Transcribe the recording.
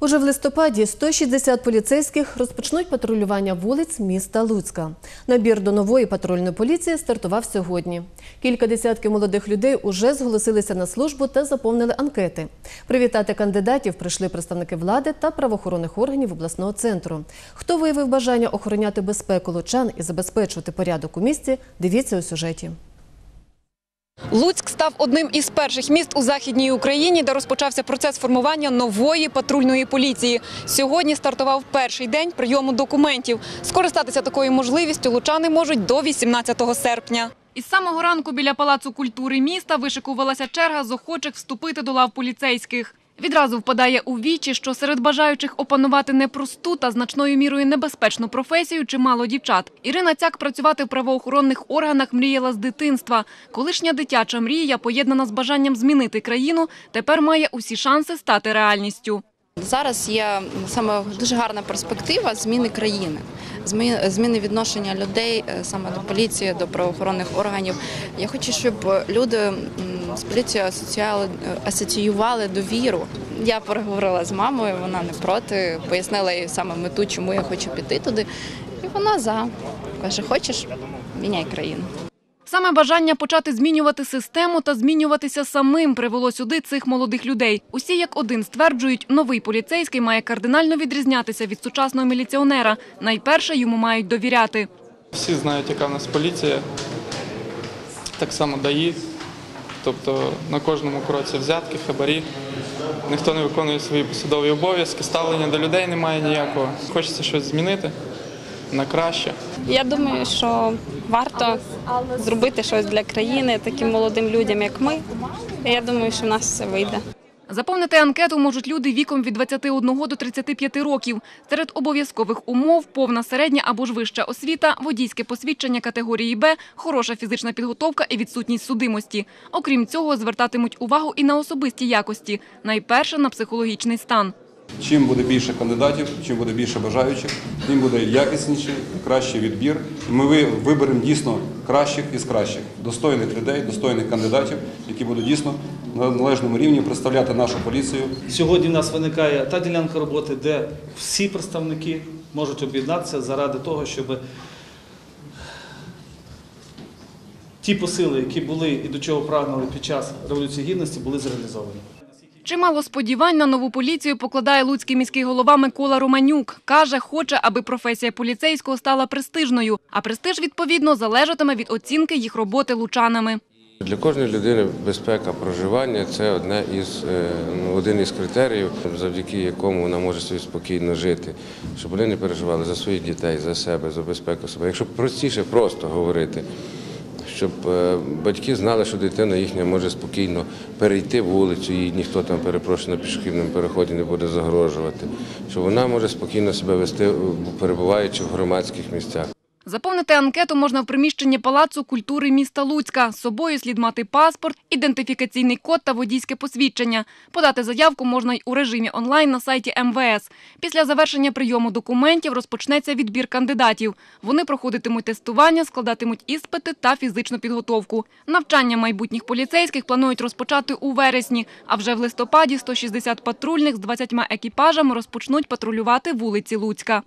Уже в листопаді 160 поліцейських розпочнуть патрулювання вулиць міста Луцька. Набір до нової патрульної поліції стартував сьогодні. Кілька десятків молодих людей уже зголосилися на службу та заповнили анкети. Привітати кандидатів прийшли представники влади та правоохоронних органів обласного центру. Хто виявив бажання охороняти безпеку лучан і забезпечувати порядок у місті, дивіться у сюжеті. Луцьк став одним із перших міст у західній Україні, де розпочався процес формування нової патрульної поліції. Сьогодні стартував перший день прийому документів. Скористатися такою можливістю лучани можуть до 18 серпня. Із самого ранку біля палацу культури міста вишикувалася черга з охочих вступити до лав поліцейських. Відразу впадає у вічі, що серед бажаючих опанувати непросту та значною мірою небезпечну професію чимало дівчат. Ірина Цяк працювати в правоохоронних органах мріяла з дитинства. Колишня дитяча мрія, поєднана з бажанням змінити країну, тепер має усі шанси стати реальністю. Зараз є саме дуже гарна перспектива зміни країни, змі- зміни відношення людей е, саме до поліції, до правоохоронних органів. Я хочу, щоб люди поліцією асоціювали, асоціювали довіру. Я переговорила з мамою, вона не проти, пояснила їй саме мету, чому я хочу піти туди. І вона за каже: хочеш, міняй країну. Саме бажання почати змінювати систему та змінюватися самим привело сюди цих молодих людей. Усі як один стверджують, новий поліцейський має кардинально відрізнятися від сучасного міліціонера. Найперше йому мають довіряти. Всі знають, яка в нас поліція, так само ДАІ. Тобто на кожному кроці взятки, хабарі. Ніхто не виконує свої посадові обов'язки, ставлення до людей немає ніякого. Хочеться щось змінити на краще. Я думаю, що варто зробити щось для країни таким молодим людям, як ми. Я думаю, що в нас все вийде. Заповнити анкету можуть люди віком від 21 до 35 років. Серед обов'язкових умов – повна середня або ж вища освіта, водійське посвідчення категорії Б, хороша фізична підготовка і відсутність судимості. Окрім цього, звертатимуть увагу і на особисті якості. Найперше – на психологічний стан. Чим буде більше кандидатів, чим буде більше бажаючих, тим буде якісніший, кращий відбір. Ми виберемо дійсно кращих із кращих, достойних людей, достойних кандидатів, які будуть дійсно на належному рівні представляти нашу поліцію Сьогодні в нас виникає та ділянка роботи, де всі представники можуть об'єднатися заради того, щоб ті посили, які були і до чого прагнули під час Революції Гідності, були зреалізовані. Чимало сподівань на нову поліцію покладає луцький міський голова Микола Романюк. Каже, хоче, аби професія поліцейського стала престижною, а престиж, відповідно, залежатиме від оцінки їх роботи лучанами. Для кожної людини безпека проживання це одне із е, ну, один із критеріїв, завдяки якому вона може собі спокійно жити, щоб вони не переживали за своїх дітей, за себе, за безпеку себе. Якщо простіше просто говорити, щоб е, батьки знали, що дитина їхня може спокійно перейти вулицю, їй ніхто там перепрошено на пішохідному переході не буде загрожувати, що вона може спокійно себе вести, перебуваючи в громадських місцях. Заповнити анкету можна в приміщенні Палацу культури міста Луцька. З собою слід мати паспорт, ідентифікаційний код та водійське посвідчення. Подати заявку можна й у режимі онлайн на сайті МВС. Після завершення прийому документів розпочнеться відбір кандидатів. Вони проходитимуть тестування, складатимуть іспити та фізичну підготовку. Навчання майбутніх поліцейських планують розпочати у вересні, а вже в листопаді 160 патрульних з 20 екіпажами розпочнуть патрулювати вулиці Луцька.